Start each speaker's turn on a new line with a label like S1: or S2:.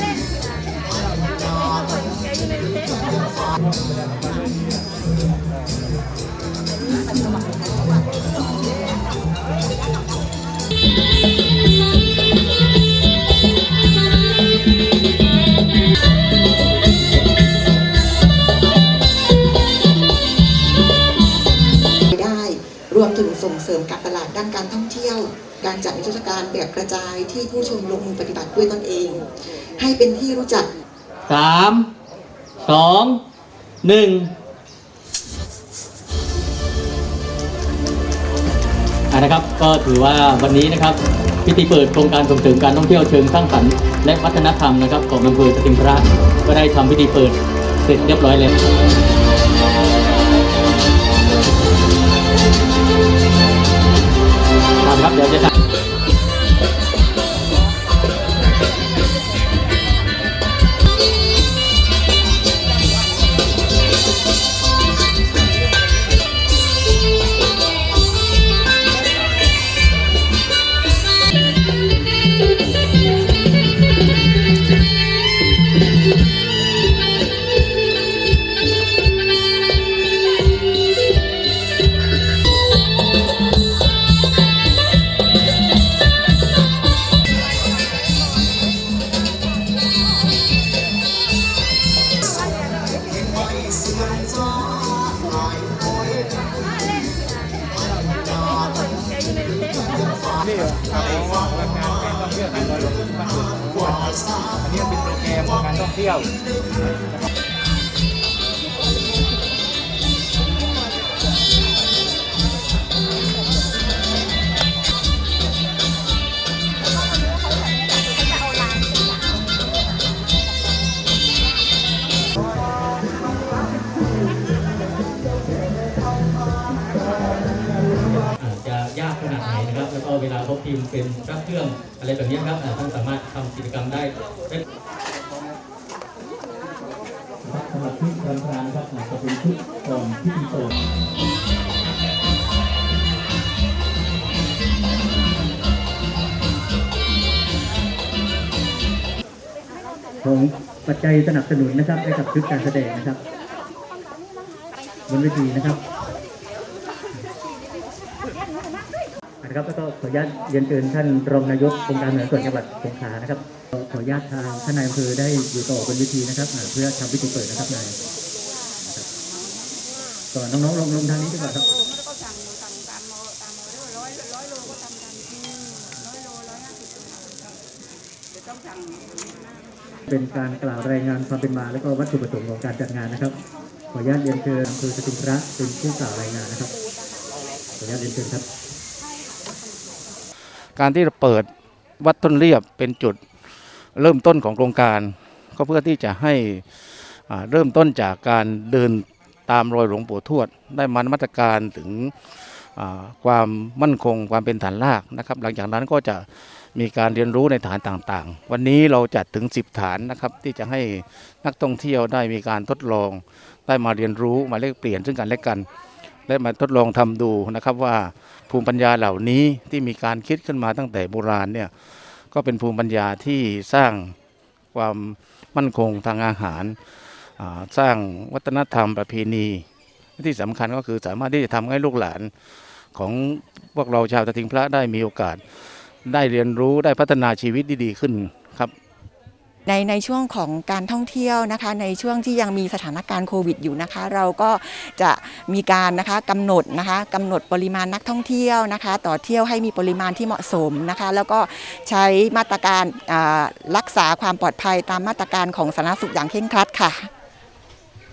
S1: ได้ ส่งเสริมการตลาดด้านการท่องเที่ยว การจัดนิทรรศการแบบกระจายที่ผู้ชมลงมือปฏิบัติด้วยตนเอง ให้เป็นที่รู้จัก
S2: สามสองหนึ่งอ่านะครับก็ถือว่าวันนี้นะครับพิธีเปิดโครงการส่งเสริมการท่องเที่ยวเชิงสร้างสรรค์และวัฒนธรรมนะครับของอำเภอสติงพระก็ได้ทำพิธีเปิดเสร็จเรียบร้อยแล้ว
S3: อันนี้เป็นโปรแกรมของการท่องเที่ยว
S2: ก็เวลาพบทีมเป็นพระเครื่องอะไรแบบนี้ครับท่านสามารถทำกิจกรรมได้ได้สำหรับที่ประธานครับอาจจะเป็นชุดก่อนพิธีเปิด
S4: ของปัจจัยสนับสนุนนะครับให้กับชุดการแสดงนะครับบนเวทีนะครับ นะครับแล้วก็ขออนุญาตเรียนเชิญท่านรองนายกองค์การบริหารส่วนจังหวัดสงขลานะครับขออนุญาตทางท่านนายอำเภอได้อยู่ต่อบนเวทีนะครับเพื่อทำพิธีเปิดนะครับนายนะครับก่อนน้องๆลงลงทางนี้ดีกว่าครับ
S5: เด้อร้อยร้อยโลก็ทำกันอืมร้อยโลร้อยห้าสิบโลเดี๋ยวต้องสั่ง
S4: เป็นการกล่าวรายงานความเป็นมา และก็วัตถุประสงค์ของการจัดงานนะครับ ขออนุญาตเรียนเชิญอำเภอสติงพระเป็นผู้กล่าวรายงานนะครับขออนุญาตเรียนเชิญครับ
S3: การที่เราเปิดวัดต้นเรียบเป็นจุดเริ่มต้นของโครงการ ก็เพื่อที่จะให้เริ่มต้นจากการเดินตามรอยหลวงปู่ทวด ได้มันมาตรการถึงความมั่นคงความเป็นฐานรากนะครับ หลังจากนั้นก็จะมีการเรียนรู้ในฐานต่างๆ วันนี้เราจัดถึง 10 ฐานนะครับที่จะให้นักท่องเที่ยวได้มีการทดลอง ได้มาเรียนรู้มาแลกเปลี่ยนซึ่งกันและกัน และมาทดลองทำดูนะครับว่าภูมิปัญญาเหล่านี้ที่มีการคิดขึ้นมาตั้งแต่โบราณเนี่ยก็เป็นภูมิปัญญาที่สร้างความมั่นคงทางอาหาร สร้างวัฒนธรรมประเพณี ที่สำคัญก็คือสามารถที่จะทำให้ลูกหลานของพวกเราชาวตะทิงพระได้มีโอกาส ได้เรียนรู้ได้พัฒนาชีวิตที่ดีขึ้น
S1: ในในช่วงของการท่องเที่ยวนะคะ ในช่วงที่ยังมีสถานการณ์โควิดอยู่นะคะ เราก็จะมีการนะคะกำหนดนะคะกำหนดปริมาณนักท่องเที่ยวนะคะ ต่อเที่ยวให้มีปริมาณที่เหมาะสมนะคะ แล้วก็ใช้มาตรการรักษาความปลอดภัยตามมาตรการของสาธารณสุขอย่างเคร่งครัดค่ะ